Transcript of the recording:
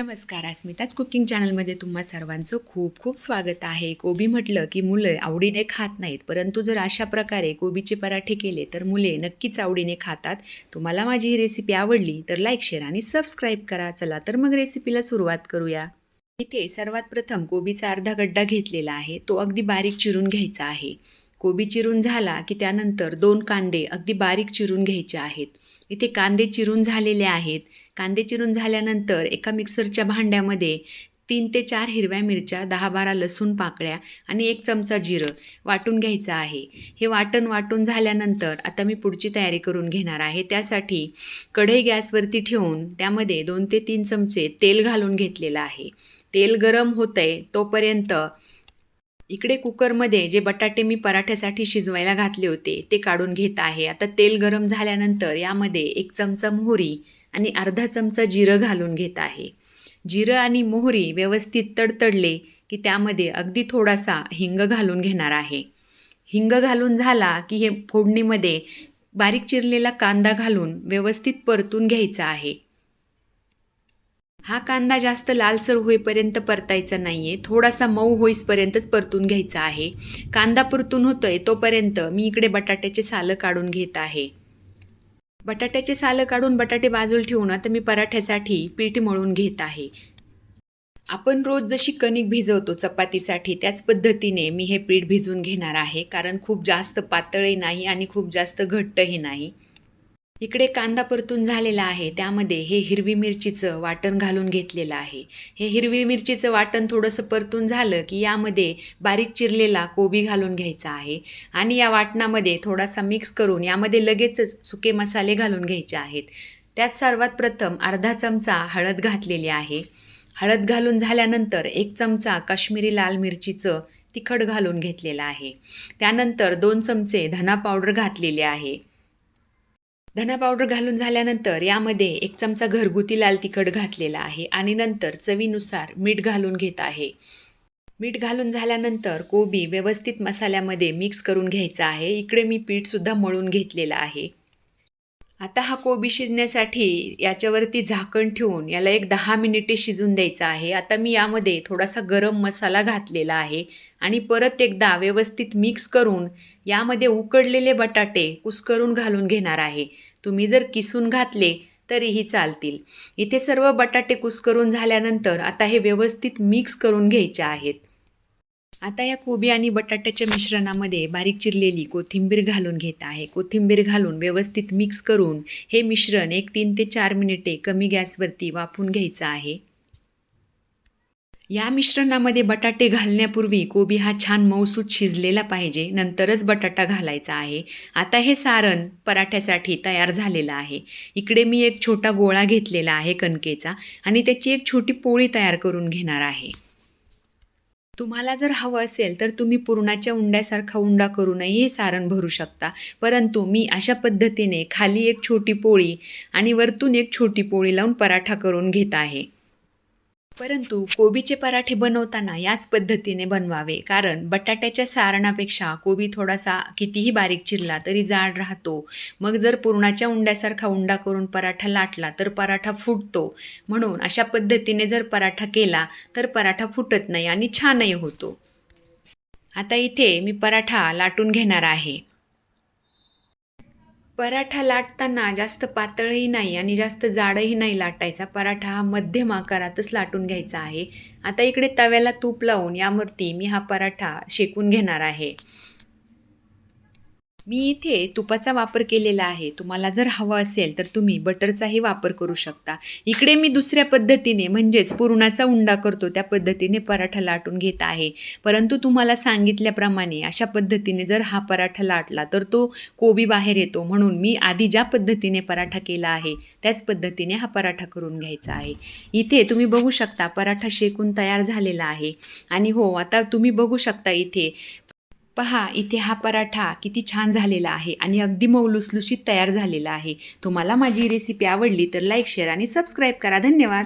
नमस्कार अस्मिताच कुकिंग चॅनलमध्ये तुम्हा सर्वांचं खूप खूप स्वागत आहे. कोबी म्हटलं की मुलं आवडीने खात नाहीत परंतु जर अशा प्रकारे कोबीचे पराठे केले तर मुले नक्कीच आवडीने खातात. तुम्हाला माझी ही रेसिपी आवडली तर लाईक शेअर आणि सबस्क्राईब करा. चला तर मग रेसिपीला सुरुवात करूया. इथे सर्वात प्रथम कोबीचा अर्धा गड्डा घेतलेला आहे. तो अगदी बारीक चिरून घ्यायचा आहे. कोबी चिरून झाला की त्यानंतर दोन कांदे अगदी बारीक चिरून घ्यायचे आहेत. इथे कांदे चिरून झालेले आहेत. कांदे चिरून झाल्यानंतर एका मिक्सरच्या भांड्यामध्ये तीन ते चार हिरव्या मिरच्या दहा बारा लसूण पाकळ्या आणि एक चमचा जिरं वाटून घ्यायचं आहे. हे वाटण वाटून झाल्यानंतर आता मी पुढची तयारी करून घेणार आहे. त्यासाठी कढई गॅसवरती ठेवून त्यामध्ये दोन ते तीन चमचे तेल घालून घेतलेलं आहे. तेल गरम होतंय तोपर्यंत इकडे कुकरमध्ये जे बटाटे मी पराठ्यासाठी शिजवायला घातले होते ते काढून घेत आहे. आता तेल गरम झाल्यानंतर यामध्ये एक चमचा मोहरी आणि अर्धा चमचा जिरं घालून घेत आहे. जिरं आणि मोहरी व्यवस्थित तडतडले की त्यामध्ये अगदी थोडासा हिंग घालून घेणार आहे. हिंग घालून झाला की हे फोडणीमध्ये बारीक चिरलेला कांदा घालून व्यवस्थित परतून घ्यायचा आहे. हा कांदा जास्त लालसर होईपर्यंत परतायचा नाही आहे थोडासा मऊ होईसपर्यंतच परतून घ्यायचा आहे. कांदा परतून होतो आहे तोपर्यंत मी इकडे बटाट्याचे सालं काढून घेत आहे. बटाट्याचे सालं काढून बटाटे बाजूला ठेवून आता मी पराठ्यासाठी पीठ मळून घेत आहे. आपण रोज जशी कणिक भिजवतो चपातीसाठी त्याच पद्धतीने मी हे पीठ भिजून घेणार आहे. कारण खूप जास्त पातळही नाही आणि खूप जास्त घट्टही नाही. इकडे कांदा परतून झालेला आहे. त्यामध्ये हे हिरवी मिरचीचं वाटण घालून घेतलेलं आहे. हे हिरवी मिरचीचं वाटण थोडंसं परतून झालं की यामध्ये बारीक चिरलेला कोबी घालून घ्यायचा आहे. आणि या वाटणामध्ये थोडासा मिक्स करून यामध्ये लगेचच सुके मसाले घालून घ्यायचे आहेत. त्यात सर्वात प्रथम अर्धा चमचा हळद घातलेली आहे. हळद घालून झाल्यानंतर एक चमचा काश्मीरी लाल मिरचीचं तिखट घालून घेतलेलं आहे. त्यानंतर दोन चमचे धना पावडर घातलेले आहे. धना पावडर घालून झाल्यानंतर यामध्ये एक चमचा घरगुती लाल तिखट घातलेला आहे आणि नंतर चवीनुसार मीठ घालून घेत आहे. मीठ घालून झाल्यानंतर कोबी व्यवस्थित मसाल्यामध्ये मिक्स करून घ्यायचा आहे. इकडे मी पीठसुद्धा मळून घेतलेलं आहे. आता हा कोबी शिजण्यासाठी याच्यावरती झाकण ठेवून याला एक दहा मिनिटे शिजून द्यायचं आहे. आता मी यामध्ये थोडासा गरम मसाला घातलेला आहे आणि परत एकदा व्यवस्थित मिक्स करून यामध्ये उकडलेले बटाटे कुस्करून घालून घेणार आहे. तुम्ही जर किसून घातले तरीही चालतील. इथे सर्व बटाटे कुस्करून झाल्यानंतर आता हे व्यवस्थित मिक्स करून घ्यायचे आहेत. आता या कोबी आणि बटाट्याच्या मिश्रणामध्ये बारीक चिरलेली कोथिंबीर घालून घेत आहे. कोथिंबीर घालून व्यवस्थित मिक्स करून हे मिश्रण एक तीन ते चार मिनिटे कमी गॅसवरती वाफून घ्यायचं आहे. या मिश्रणामध्ये बटाटे घालण्यापूर्वी कोबी हा छान मऊसूत शिजलेला पाहिजे नंतरच बटाटा घालायचा आहे. आता हे सारण पराठ्यासाठी तयार झालेलं आहे. इकडे मी एक छोटा गोळा घेतलेला आहे कणकेचा आणि त्याची एक छोटी पोळी तयार करून घेणार आहे. तुम्हाला जर हवं असेल तर तुम्ही पुरणाच्या उंड्यासारखा उंडा करूनही हे सारण भरू शकता. परंतु मी अशा पद्धतीने खाली एक छोटी पोळी आणि वरतून एक छोटी पोळी लावून पराठा करून घेत आहे. परंतु कोबीचे पराठे बनवताना याच पद्धतीने बनवावे. कारण बटाट्याच्या सारणापेक्षा कोबी थोडासा कितीही बारीक चिरला तरी जाड राहतो. मग जर पुरणाच्या उंड्यासारखा उंडा करून पराठा लाटला तर पराठा फुटतो. म्हणून अशा पद्धतीने जर पराठा केला तर पराठा फुटत नाही आणि छानही होतो. आता इथे मी पराठा लाटून घेणार आहे. पराठा लाटताना जास्त पातळही नाही आणि जास्त जाडही नाही लाटायचा. पराठा हा मध्यम आकारातच लाटून घ्यायचा आहे. आता इकडे तव्याला तूप लावून यावरती मी हा पराठा शेकून घेणार आहे. मी इथे तुपाचा वापर केलेला आहे. तुम्हाला जर हवं असेल तर तुम्ही बटरचाही वापर करू शकता. इकडे मी दुसऱ्या पद्धतीने म्हणजेच पुरणाचा उंडा करतो त्या पद्धतीने पराठा लाटून घेत आहे. परंतु तुम्हाला सांगितल्याप्रमाणे अशा पद्धतीने जर हा पराठा लाटला तर तो कोबी बाहेर येतो. म्हणून मी आधी ज्या पद्धतीने पराठा केला आहे त्याच पद्धतीने हा पराठा करून घ्यायचा आहे. इथे तुम्ही बघू शकता पराठा शेकून तयार झालेला आहे. आणि हो आता तुम्ही बघू शकता इथे पहा इथे हा पराठा किती छान झालेला आहे आणि अगदी मौलुसलुशीत तयार झालेला आहे. तुम्हाला माझी रेसिपी आवडली तर लाईक शेअर आणि सबस्क्राईब करा. धन्यवाद.